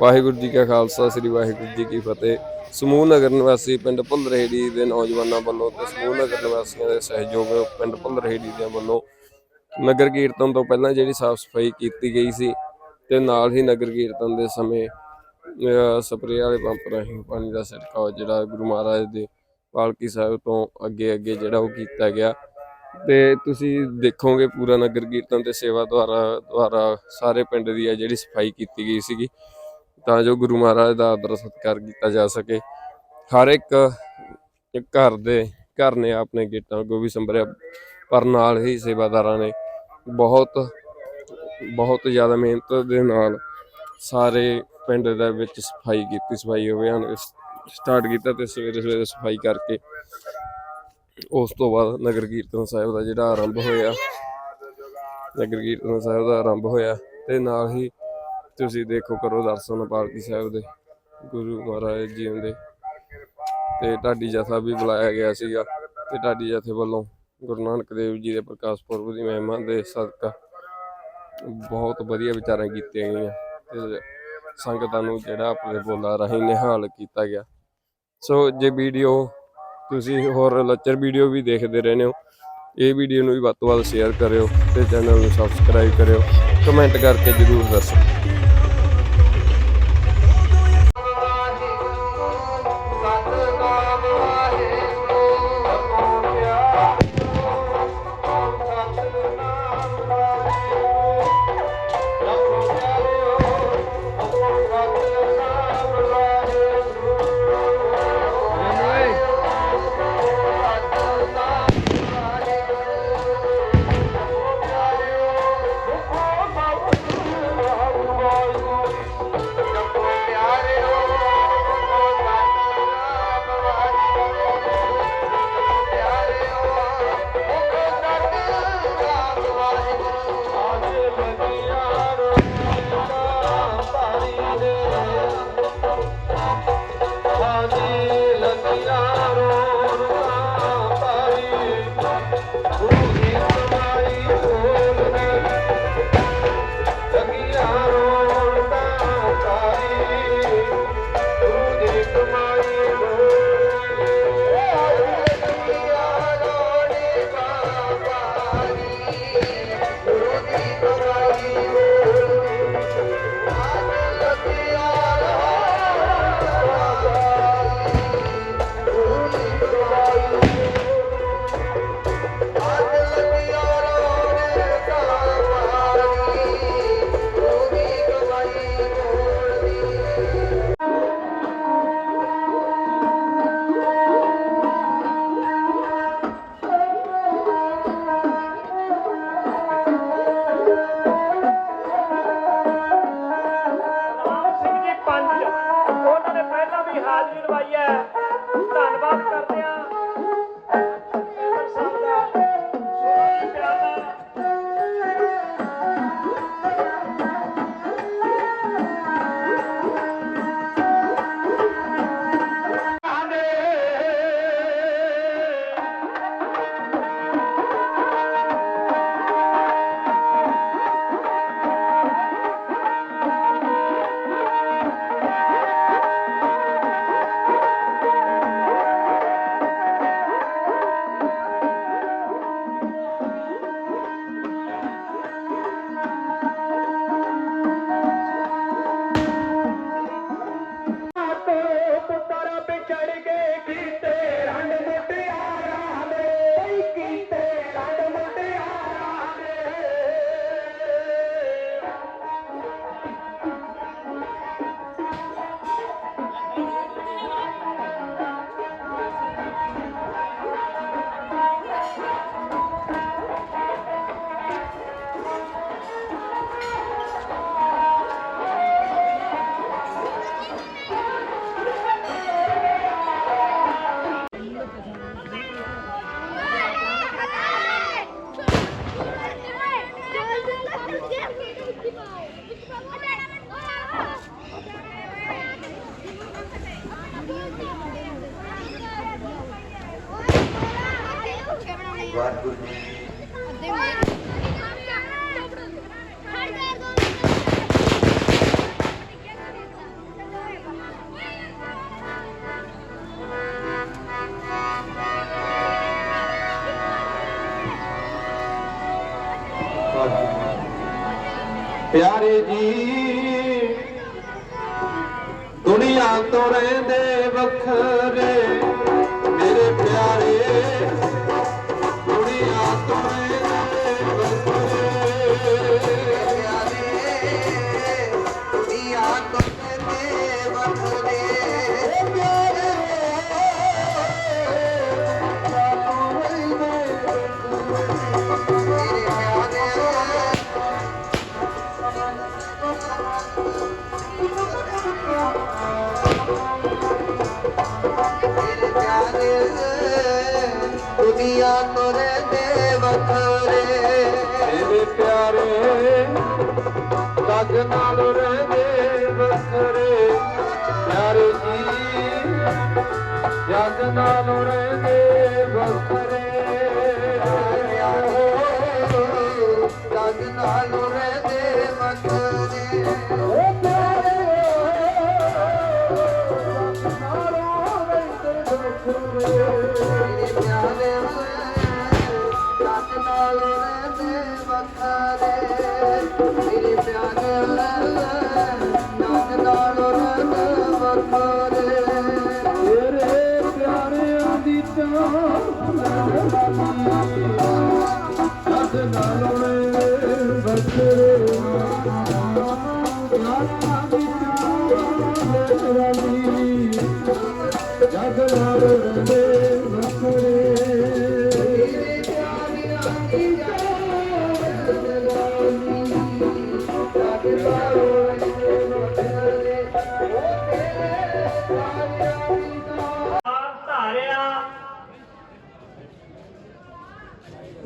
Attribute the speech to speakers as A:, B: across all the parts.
A: ਵਾਹਿਗੁਰੂ ਜੀ ਕਾ ਖਾਲਸਾ, ਸ੍ਰੀ ਵਾਹਿਗੁਰੂ ਜੀ ਕੀ ਫਤਿਹ। ਸਮੂਹ ਨਗਰ ਨਿਵਾਸੀ ਪਿੰਡ ਭੁੱਲਰਹੇੜੀ ਦੇ ਨੌਜਵਾਨਾਂ ਵੱਲੋਂ ਤੇ ਸਮੂਹ ਨਗਰ ਨਿਵਾਸੀਆਂ ਦੇ ਸਹਿਯੋਗ ਪਿੰਡ ਭੁੱਲਰਹੇੜੀ ਦੇ ਵੱਲੋਂ ਨਗਰ ਕੀਰਤਨ ਤੋਂ ਪਹਿਲਾਂ ਜਿਹੜੀ ਸਾਫ਼ ਸਫ਼ਾਈ ਕੀਤੀ ਗਈ ਸੀ ਤੇ ਨਾਲ ਹੀ ਨਗਰ ਕੀਰਤਨ ਦੇ ਸਮੇਂ ਸਪਰੇਅ ਵਾਲੇ ਪੰਪ ਰਾਹੀਂ ਪਾਣੀ ਦਾ ਛਿੜਕਾਅ ਜਿਹੜਾ ਗੁਰੂ ਮਹਾਰਾਜ ਦੇ ਪਾਲਕੀ ਸਾਹਿਬ ਤੋਂ ਅੱਗੇ ਅੱਗੇ ਜਿਹੜਾ ਉਹ ਕੀਤਾ ਗਿਆ। ਤੇ ਤੁਸੀਂ ਦੇਖੋਗੇ ਪੂਰਾ ਨਗਰ ਕੀਰਤਨ ਤੇ ਸੇਵਾ ਦੁਆਰਾ ਦੁਆਰਾ ਸਾਰੇ ਪਿੰਡ ਦੀ ਆ ਜਿਹੜੀ ਸਫ਼ਾਈ ਕੀਤੀ ਗਈ ਸੀਗੀ। ਤਾਂ ਜੋ ਗੁਰੂ ਮਹਾਰਾਜ ਦਾ ਆਦਰ ਸਤਿਕਾਰ ਕੀਤਾ ਜਾ ਸਕੇ। ਹਰ ਇੱਕ ਘਰ ਦੇ, ਘਰ ਨੇ ਆਪਣੇ ਗੇਟਾਂ ਅੱਗੋਂ ਵੀ ਸੰਭਰਿਆ, ਪਰ ਨਾਲ ਹੀ ਸੇਵਾਦਾਰਾਂ ਨੇ ਬਹੁਤ ਬਹੁਤ ਜ਼ਿਆਦਾ ਮਿਹਨਤ ਦੇ ਨਾਲ ਸਾਰੇ ਪਿੰਡ ਦੇ ਵਿੱਚ ਸਫ਼ਾਈ ਕੀਤੀ, ਸਫ਼ਾਈ ਅਭਿਆਨ ਸਟਾਰਟ ਕੀਤਾ ਤੇ ਸਵੇਰੇ ਸਵੇਰੇ ਸਫ਼ਾਈ ਕਰਕੇ ਉਸ ਤੋਂ ਬਾਅਦ ਨਗਰ ਕੀਰਤਨ ਸਾਹਿਬ ਦਾ ਜਿਹੜਾ ਆਰੰਭ ਹੋਇਆ, ਨਗਰ ਕੀਰਤਨ ਸਾਹਿਬ ਦਾ ਆਰੰਭ ਹੋਇਆ ਤੇ ਨਾਲ ਹੀ ਤੁਸੀਂ ਦੇਖੋ ਕਰੋ ਦਰਸ਼ਨ ਪਾਲਕੀ ਸਾਹਿਬ ਦੇ, ਗੁਰੂ ਮਹਾਰਾਜ ਜੀ ਦੇ। ਤੇ ਢਾਡੀ ਜਥਾ ਵੀ ਬੁਲਾਇਆ ਗਿਆ ਸੀਗਾ, ਤੇ ਢਾਡੀ ਜਥੇ ਵੱਲੋਂ ਗੁਰੂ ਨਾਨਕ ਦੇਵ ਜੀ ਦੇ ਪ੍ਰਕਾਸ਼ ਪੁਰਬ ਦੀ ਮਹਿਮਾ ਦੇ ਸਦਕਾ ਬਹੁਤ ਵਧੀਆ ਵਿਚਾਰਾਂ ਕੀਤੀਆਂ ਗਈਆਂ। ਤੇ ਸੰਗਤਾਂ ਨੂੰ ਜਿਹੜਾ ਆਪਣੇ ਬੋਲਾ ਰਾਹੀਂ ਨਿਹਾਲ ਕੀਤਾ ਗਿਆ। ਸੋ ਜੇ ਵੀਡੀਓ ਤੁਸੀਂ ਹੋਰ ਲੱਚਰ ਵੀਡੀਓ ਵੀ ਦੇਖਦੇ ਰਹਿੰਦੇ ਹੋ, ਇਹ ਵੀਡੀਓ ਨੂੰ ਵੀ ਵੱਧ ਤੋਂ ਵੱਧ ਸ਼ੇਅਰ ਕਰਿਓ ਤੇ ਚੈਨਲ ਨੂੰ ਸਬਸਕ੍ਰਾਈਬ ਕਰਿਓ। ਕਮੈਂਟ ਕਰਕੇ ਜਰੂਰ ਦੱਸੋ।
B: ਪਹਿਲਾਂ ਵੀ ਹਾਜ਼ਰੀ ਲਵਾਈ ਹੈ। ਧੰਨਵਾਦ ਕਰਦੇ ਆ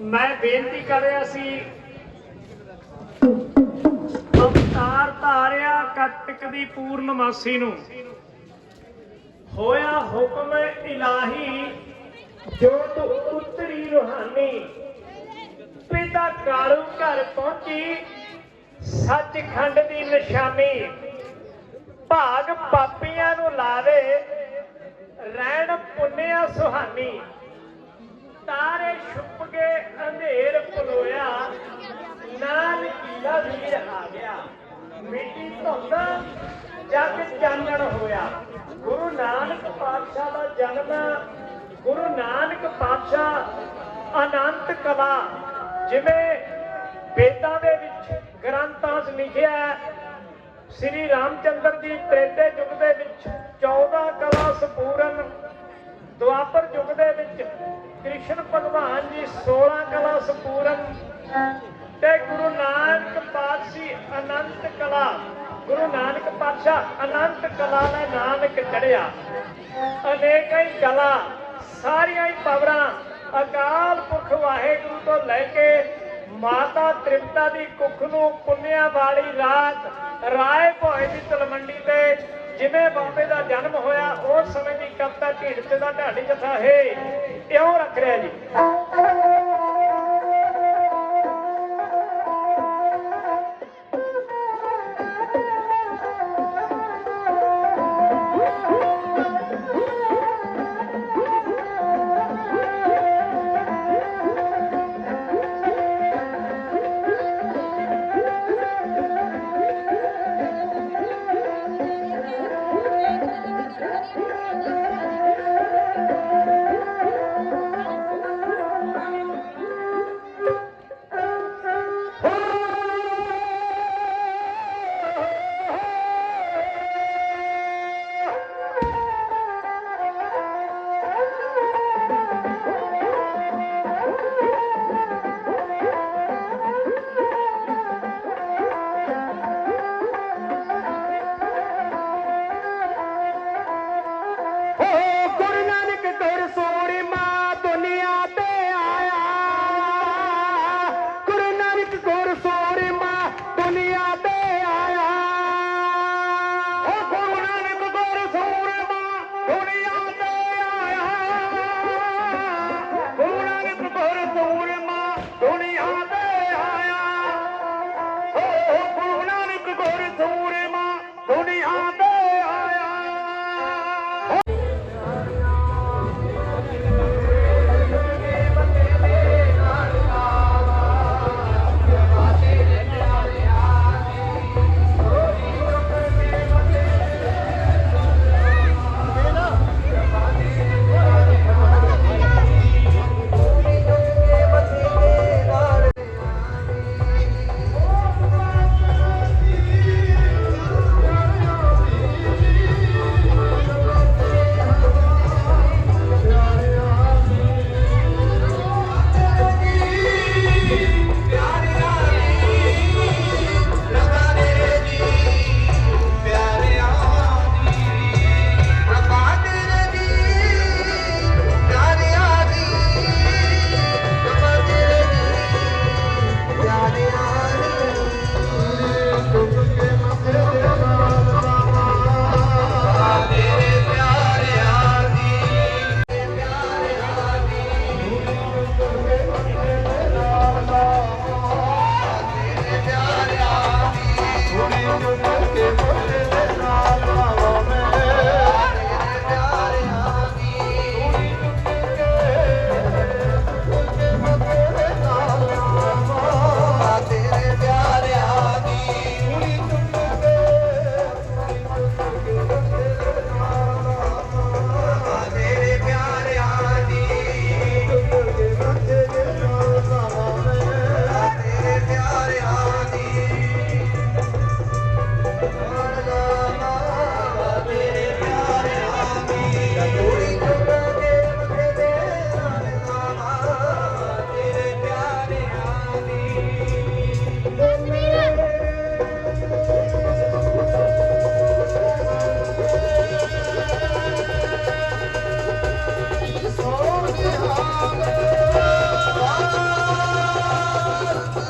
B: ਮੈਂ ਬੇਨਤੀ ਕਰ ਰਿਹਾ ਕੱਤਕ ਦੀ ਪੂਰਨਮਾਸੀ ਨੂੰ। ਹੋਇਆ ਹੁਕਮ ਇਲਾਹੀ ਜੋਤ ਉਤਰੀ ਰੂਹਾਨੀ, ਪਿਤਾ ਕਾਲੂ ਘਰ ਪਹੁੰਚੀ, ਸੱਚਖੰਡ ਦੀ ਨਿਸ਼ਾਨੀ, ਭਾਗ ਪਾਪੀਆਂ ਨੂੰ ਲਾਵੇ, ਰਹਿਣ ਪੁੰਨਿਆ ਸੁਹਾਨੀ। ਤਾਰੇ ਛੁਪ ਕੇ ਅੰਧੇਰ ਪਲੋਇਆ, ਨਾਲ ਕੀਲਾ ਵੀਰ ਆ ਗਿਆ। ਮਿੱਟੀ ਧੁੰਦ ਜਗ ਚਾਨਣ ਹੋਇਆ। ਗੁਰੂ ਨਾਨਕ ਪਾਤਸ਼ਾਹ ਦਾ ਜਨਮ, ਗੁਰੂ ਨਾਨਕ ਪਾਤਸ਼ਾਹ ਅਨੰਤ ਕਲਾ, ਜਿਵੇਂ ਵੇਦਾਂ ਦੇ ਵਿੱਚ ਗ੍ਰੰਥਾਂ 'ਚ ਲਿਖਿਆ ਸ੍ਰੀ ਰਾਮਚੰਦਰ ਜੀ ਤ੍ਰੇਤੇ ਯੁੱਗ ਦੇ ਵਿੱਚ 14 ਕਲਾ ਸੰਪੂਰਨ, ਦੁਆਪਰ ਯੁੱਗ ਦੇ ਵਿੱਚ ਕ੍ਰਿਸ਼ਨ ਭਗਵਾਨ ਜੀ 16 ਕਲਾ ਸੰਪੂਰਨ। ਤੇ ਗੁਰੂ ਨਾਨਕ ਪਾਤਸ਼ਾਹ ਅਨੰਤ ਕਲਾ, ਗੁਰੂ ਨਾਨਕ ਪਾਤਸ਼ਾਹ ਅਨੰਤ ਕਲਾ ਦਾ ਨਾਨਕ ਚੜਿਆ ਅਨੇਕਾਂ ਹੀ ਕਲਾ, ਸਾਰੀਆਂ ਹੀ ਪਵਰਾਂ ਅਕਾਲ ਪੁਰਖ ਵਾਹਿਗੁਰੂ ਤੋਂ ਲੈ ਕੇ ਮਾਤਾ ਤ੍ਰਿਪਤਾ ਦੀ ਕੁੱਖ ਨੂੰ ਪੁੰਨਿਆ ਵਾਲੀ ਰਾਤ, ਰਾਏ ਭੋਏ ਦੀ ਤਲਮੰਡੀ ਤੇ ਜਿਵੇਂ ਬਾਬੇ ਦਾ ਜਨਮ ਹੋਇਆ, ਉਸ ਸਮੇਂ ਦੀ ਕਵਿਤਾ ਢੀਡ ਦਾ ਢਾਡੀ ਜਥਾ ਹੈ। ਇਉਂ ਰੱਖ ਰਿਹਾ ਜੀ।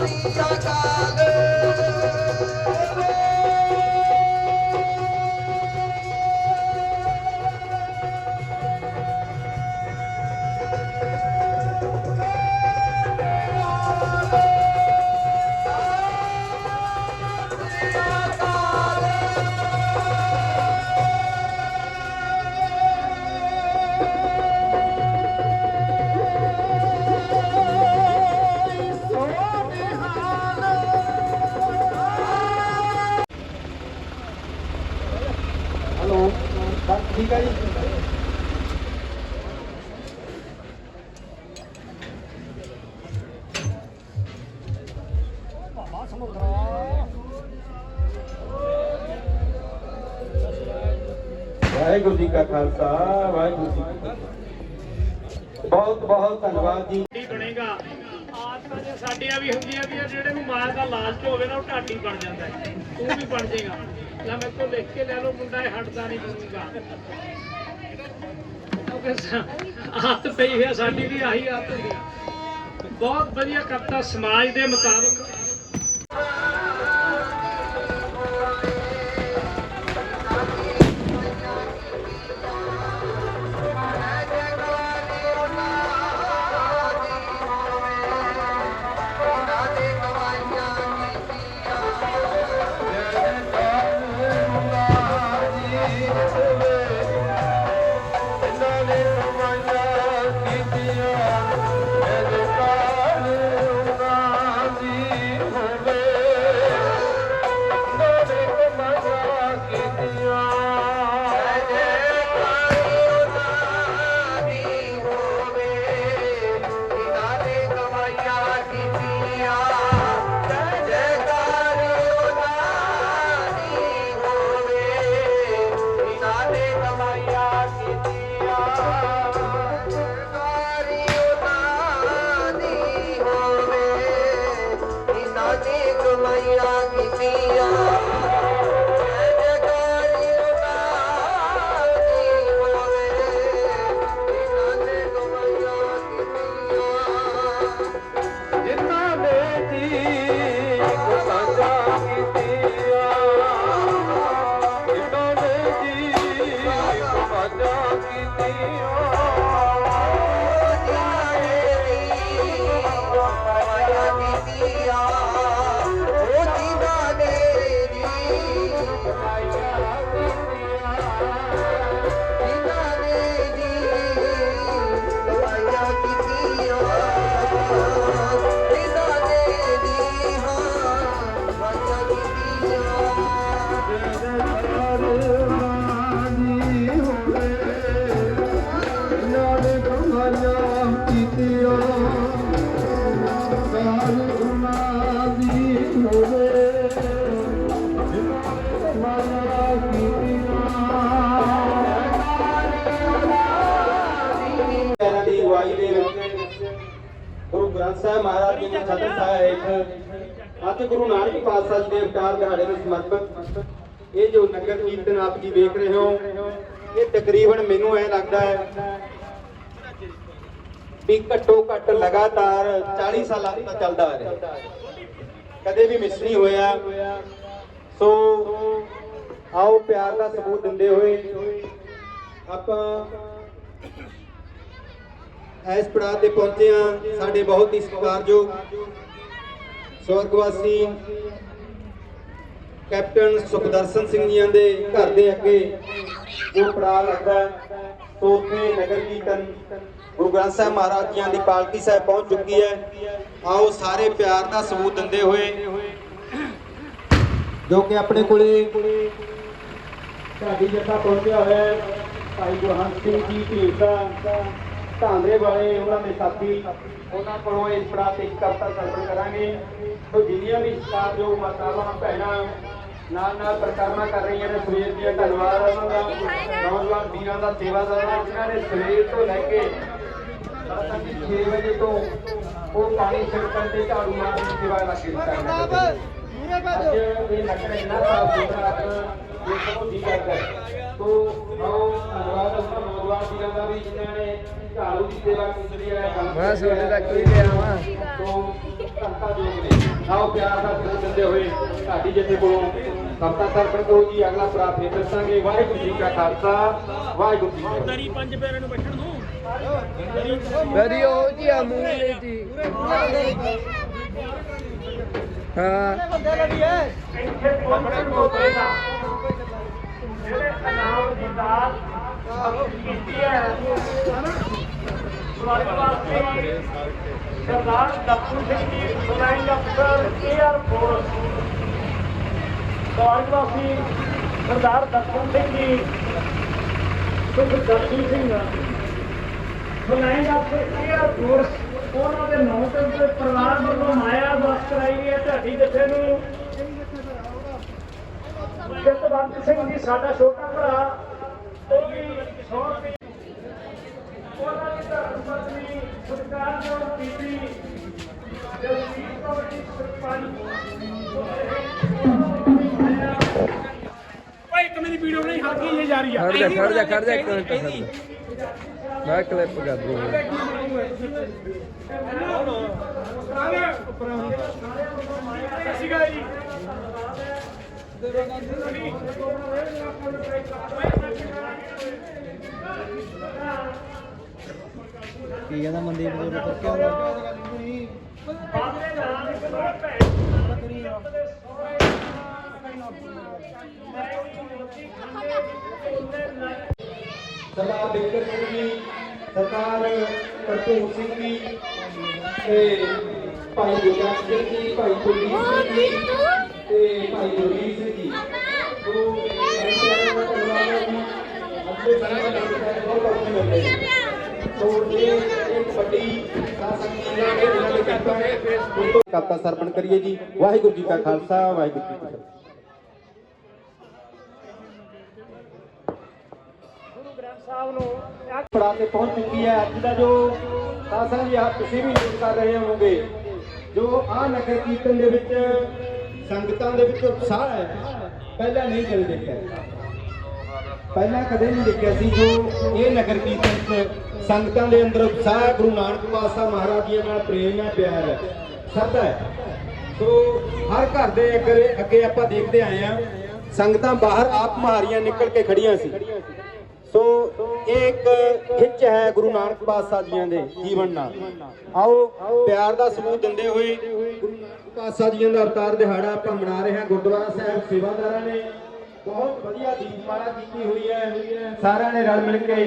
C: Sita ਵਾਹਿਗੁਰੂ ਜੀ ਕਾ ਖਾਲਸਾ, ਵਾਹਿਗੁਰੂ ਜੀ ਕੀ ਫਤਿਹ। ਬਹੁਤ ਬਹੁਤ ਧੰਨਵਾਦ ਜੀ।
D: ਬਣੇਗਾ? ਆਦਤਾਂ ਜੇ ਸਾਡੀਆਂ ਵੀ ਹੁੰਦੀਆਂ ਵੀ ਜਿਹੜੇ ਨੂੰ ਮਾਇਆ ਦਾ ਲਾਲਚ ਹੋਵੇ ਨਾ, ਉਹ ਢਾਡੀ ਬਣ ਜਾਂਦਾ ਹੈ। ਤੂੰ ਵੀ ਬਣ ਜਾਏਗਾ। ਲੈ ਮੇਰੇ ਕੋਲ ਲਿਖ ਕੇ ਲੈ ਲਓ, ਮੁੰਡਾ ਇਹ ਹਟਦਾ ਨਹੀਂ ਦੂੰਗਾ ਕਿਉਂਕਿ ਪਈ ਹੈ ਸਾਡੀ ਵੀ ਆਹੀ ਆਦਤ ਹੁੰਦੀ ਬਹੁਤ ਵਧੀਆ ਕਰਤਾ, ਸਮਾਜ ਦੇ ਮੁਤਾਬਕ
C: ਅਗਵਾਈ ਦੇ ਵਿੱਚ ਗੁਰੂ ਗ੍ਰੰਥ ਸਾਹਿਬ ਮਹਾਰਾਜ ਜੀ ਦੇ ਛਤਰ ਸਾਹਿਬ ਹੇਠ ਅੱਜ ਗੁਰੂ ਨਾਨਕ ਪਾਤਸ਼ਾਹ ਜੀ ਦੇ ਅਵਤਾਰ ਦਿਹਾੜੇ ਨੂੰ ਸਮਰਪਿਤ ਇਹ ਜੋ ਨਗਰ ਕੀਰਤਨ ਆਪ ਜੀ ਵੇਖ ਰਹੇ ਹੋ ਇਹ ਤਕਰੀਬਨ ਮੈਨੂੰ ਐ ਲੱਗਦਾ ਹੈ ਵੀ ਘੱਟੋ ਘੱਟ ਲਗਾਤਾਰ 40 ਸਾਲਾਂ ਤੋਂ ਚੱਲਦਾ ਆ ਰਿਹਾ। ਕਦੇ ਵੀ ਮਿਸ ਨਹੀਂ ਹੋਇਆ। ਸੋ ਆਓ ਪਿਆਰ ਦਾ ਸਬੂਤ ਦਿੰਦੇ ਹੋਏ ਆਪਾਂ ਇਸ ਪੜਾਅ ਤੇ ਪਹੁੰਚੇ ਆ ਸਾਡੇ ਬਹੁਤ ਹੀ ਸਤਿਕਾਰਯੋਗ ਸਵਰਗਵਾਸੀ ਕੈਪਟਨ ਸੁਖਦਰਸ਼ਨ ਸਿੰਘ ਜੀਆਂ ਦੇ ਘਰ ਦੇ ਅੱਗੇ ਜੋ ਪੜਾਅ ਲੱਗਦਾ ਹੈ, ਨਗਰ ਕੀਰਤਨ ਗੁਰੂ ਗ੍ਰੰਥ ਸਾਹਿਬ ਮਹਾਰਾਜ ਜੀਆਂ ਦੀ ਪਾਲਕੀ ਸਾਹਿਬ ਪਹੁੰਚ ਚੁੱਕੀ ਹੈ। ਆਓ ਸਾਰੇ ਪਿਆਰ ਦਾ ਸਬੂਤ ਦਿੰਦੇ ਹੋਏ ਜੋ ਕਿ ਆਪਣੇ ਕੋਲੇ ਸਾਡੀ ਜੱਥਾ ਪਹੁੰਚਿਆ ਹੋਇਆ ਹੈ। ਭਾਈ ਗੁਰਹੰਸ ਸਿੰਘ ਜੀ ਢੀਂਡਸਾ ਧਾਂਦਰੇ ਵਾਲੇ ਉਹਨਾਂ ਦੇ ਸਾਥੀ ਉਹਨਾਂ ਕੋਲੋਂ ਇਸ ਪੜਾ ਤੇ ਕਵਿਤਾ ਸਰਵਣ ਕਰਾਂਗੇ। ਸੋ ਜਿੰਨੀਆਂ ਵੀ ਸਤਿਕਾਰਯੋਗ ਮਾਤਾਵਾਂ ਭੈਣਾਂ ਨਾਲ ਨਾਲ ਪ੍ਰਕਰਮਾ ਕਰ ਰਹੀਆਂ ਨੇ ਸਵੇਰ ਦੀਆਂ ਧੰਨਵਾਦ ਉਹਨਾਂ ਦਾ ਨੌਜਵਾਨ ਵੀਰਾਂ ਦਾ ਸੇਵਾਦਾਰ ਜਿਨ੍ਹਾਂ ਨੇ ਸਵੇਰ ਤੋਂ ਲੈ ਕੇ ਤੜਕੇ 6 ਵਜੇ ਤੋਂ ਉਹ ਪਾਣੀ ਛਿੜਕਣ ਤੇ ਝਾੜੂ ਮਾਰਨ ਦੀ ਸੇਵਾ ਲੱਗੇ ਕਰਦੇ ਅੱਜ ਇਹ ਨਗਰ ਇੰਨਾ ਸਾਫ਼ ਸੁਥਰਾ ਆਪਣਾ ਇਹ ਸਭ ਜੀ ਕਰਦਾ ਹੈ। ਤੋ ਆਓ ਧੰਨਵਾਦ ਉਹਨਾਂ ਨੌਜਵਾਨ ਵੀਰਾਂ ਦਾ ਵੀ ਜਿਨ੍ਹਾਂ ਨੇ ਝਾੜੂ ਦੀ ਸੇਵਾ ਕੀਤੀ ਹੈ ਮੈਂ ਹੀ ਲਿਆ ਵਾਂ। ਤੋ ਧੰਤਾ ਜੋਗ ਨੇ। ਆਓ ਪਿਆਰ ਦਾ ਸਬੂਤ ਦਿੰਦੇ ਹੋਏ ਸਾਡੀ ਜਿੱਥੇ ਕੋਲੋਂ ਕਵਤਾ ਸਰਪਣ ਕੋ ਜੀ ਅਗਲਾ ਪ੍ਰਾਪ ਫੇਰ ਦੱਸਾਂਗੇ ਵਾਹਿਗੁਰੂ ਜੀ ਕਾ ਖਾਲਸਾ ਵਾਹਿਗੁਰੂ ਜੀ ਕੀ ਫਤਿਹ।
D: ਪੰਜ ਪੈਰਾਂ ਨੂੰ ਬੈਠਣ ਨੂੰ
A: ਵਰੀ ਉਹ ਜੀ ਆ ਮੂੰਹ ਲਈ ਜੀ। ਹਾਂ।
D: ਇੱਥੇ ਪਹੁੰਚਣ ਤੋਂ ਪਹਿਲਾਂ ਜਿਹੜੇ ਇਨਾਮ ਦੀ ਦਾਤ ਕੀਤੀ ਹੈ ਸਵਰਗਵਾਸੀ ਸਰਦਾਰ ਦਪੂ ਸਿੰਘ ਜੀ ਫਲਾਈਂਗ ਅਫਸਰ ਏਅਰ ਫੋਰਸ ਸਵਰਗਵਾਸੀ ਸਰਦਾਰ ਦਪੂ ਸਿੰਘ ਜੀ ਸੁਖਦਰਸ਼ਨ ਸਿੰਘ। ਫਲਾਈਂਗ ਅਫਸਰ ਏਅਰ ਫੋਰਸ ਉਹਨਾਂ ਦੇ ਨਾਂ ਤੇ ਤੇ ਪਰਿਵਾਰ ਵੱਲੋਂ ਮਾਇਆ ਬਸ ਕਰਾਈ ਹੈ। ਢਾਡੀ ਜੱਥੇ ਨੂੰ ਜਤਵੰਤ ਸਿੰਘ ਜੀ ਸਾਡਾ ਛੋਟਾ ਭਰਾ ਉਹ
B: ਵੀ ਸੌਰ ਦੇ ਉਹਨਾਂ ਦੀ ਧਰਮ ਪਤਨੀ ਸਰਕਾਰ ਨੂੰ ਬੀਬੀ ਜਸਵੀਰ ਕੌਰ ਜੀ ਸਰਪੰਚ। ਭਾਈ ਇੱਕ ਮੇਰੀ ਵੀਡੀਓ ਨਹੀਂ ਹਲਕੀ ਜਿਹੀ ਜਾ ਰਹੀ ਆ।
E: ਖੜ ਜਾ ਖੜ ਜਾ ਖੜ ਜਾ ਇੱਕ ਮਿੰਟ ਖੜ ਜਾ। ਮੈਂ ਕਲਿੱਪ ਕਰ ਦੂੰ
B: ਸਤਿ ਸ਼੍ਰੀ ਅਕਾਲ ਜੀ।
E: ਕੀ ਕਹਿੰਦਾ ਮਨਦੀਪ ਦੂਰ ਤੋਂ ਕਿਉਂ?
B: ਬਾਬੇ ਨਾਮ ਇੱਕ ਦੋ ਭੈਣ
C: ਸਰਦਾਰ ਬਿਕਰ ਸਿੰਘ ਜੀ ਸਰਦਾਰ ਕਰਤੂਰ ਸਿੰਘ ਜੀ ਤੇ ਭਾਈ ਗੁਰਦਾਸ ਸਿੰਘ ਜੀ ਭਾਈ ਕੁਲਦੀਪ ਸਿੰਘ ਜੀ। ਤੇ ਭਾਈ ਗੁਰਦੀਪ ਸਿੰਘ ਜੀ। ਜੋ ਅੰਤਿਮ ਦਾ ਧੰਨਵਾਦ ਹੈ ਜੀ ਅੱਗੇ ਸਾਰੇ ਦਾ ਬਹੁਤ ਔਖੇ ਮਿਲਦੇ ਸੋ ਇਹ ਇੱਕ ਵੱਡੀ ਸਾਸਨ ਦੀ ਹੈ ਕਿ ਇਹਨਾਂ ਦੇ ਕਿਰਪਾ ਹੈ। ਕਾਪਾ ਸਰਵਣ ਕਰੀਏ ਜੀ। ਵਾਹਿਗੁਰੂ ਜੀ ਕਾ ਖਾਲਸਾ ਵਾਹਿਗੁਰੂ ਜੀ ਕੀ ਫਤਿਹ।
B: ਗੁਰੂ ਗ੍ਰੰਥ ਸਾਹਿਬ ਨੂੰ
C: ਪੜਾ ਤੇ ਪਹੁੰਚ ਚੁੱਕੀ ਹੈ। ਅੱਜ ਦਾ ਜੋ ਸਾਸਨ ਜੀ ਆ ਤੁਸੀਂ ਵੀ ਨੋਟ ਕਰ ਰਹੇ ਹੋਵੋਗੇ। ਜੋ ਆ ਨਗਰ ਕੀਰਤਨ ਦੇ ਵਿੱਚ ਸੰਗਤਾਂ ਦੇ ਵਿੱਚ ਉਤਸ਼ਾਹ ਹੈ ਪਹਿਲਾਂ ਨਹੀਂ ਕਦੇ ਦੇਖਿਆ। ਪਹਿਲਾਂ ਕਦੇ ਨਹੀਂ ਦੇਖਿਆ ਸੀ ਜੋ ਇਹ ਨਗਰ ਕੀਰਤਨ 'ਚ ਸੰਗਤਾਂ ਦੇ ਅੰਦਰ ਉਤਸ਼ਾਹ ਹੈ, ਗੁਰੂ ਨਾਨਕ ਪਾਤਸ਼ਾਹ ਮਹਾਰਾਜ ਜੀ ਨਾਲ ਪ੍ਰੇਮ ਹੈ, ਪਿਆਰ ਹੈ ਸ਼ਰਧਾ ਹੈ। ਸੋ ਹਰ ਘਰ ਦੇ ਅੱਗੇ ਅੱਗੇ ਆਪਾਂ ਦੇਖਦੇ ਆਏ ਆ ਸੰਗਤਾਂ ਬਾਹਰ ਆਪ ਮਹਾਰੀਆਂ ਨਿਕਲ ਕੇ ਖੜੀਆਂ ਸੀ। ਸੋ ਇਹ ਇੱਕ ਖਿੱਚ ਹੈ ਗੁਰੂ ਨਾਨਕ ਪਾਤਸ਼ਾਹ ਜੀਆਂ ਦੇ ਜੀਵਨ ਨਾਲ। ਆਓ ਪਿਆਰ ਦਾ ਸਬੂਤ ਦਿੰਦੇ ਹੋਏ ਗੁਰੂ ਨਾਨਕ ਪਾਤਸ਼ਾਹ ਜੀਆਂ ਦਾ ਅਵਤਾਰ ਦਿਹਾੜਾ ਆਪਾਂ ਮਨਾ ਰਹੇ ਹਾਂ। ਗੁਰਦੁਆਰਾ ਸਾਹਿਬ ਸੇਵਾਦਾਰਾਂ ਨੇ ਬਹੁਤ ਵਧੀਆ ਦੀਪਮਾਲਾ ਕੀਤੀ ਹੋਈ ਹੈ। ਸਾਰਿਆਂ ਨੇ ਰਲ ਮਿਲ ਕੇ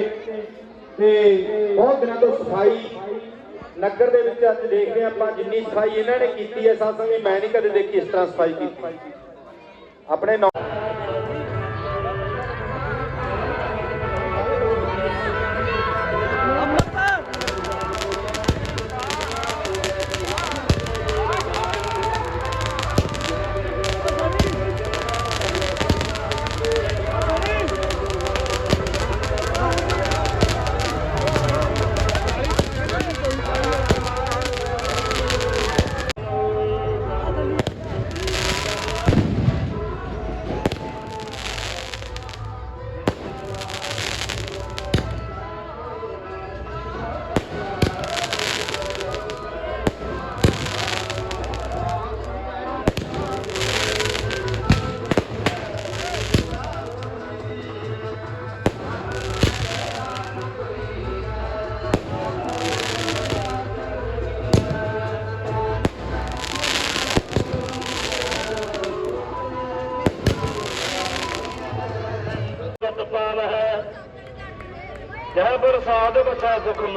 C: ਤੇ ਬਹੁਤ ਦਿਨਾਂ ਤੋਂ ਸਫ਼ਾਈ ਨਗਰ ਦੇ ਵਿੱਚ ਅੱਜ ਦੇਖਦੇ ਹਾਂ ਆਪਾਂ ਜਿੰਨੀ ਸਫ਼ਾਈ ਇਹਨਾਂ ਨੇ ਕੀਤੀ ਹੈ। ਸਾਥਾਂ ਮੈਂ ਨਹੀਂ ਕਦੇ ਦੇਖੀ ਇਸ ਤਰ੍ਹਾਂ ਸਫ਼ਾਈ ਕੀਤੀ। ਆਪਣੇ
D: Богу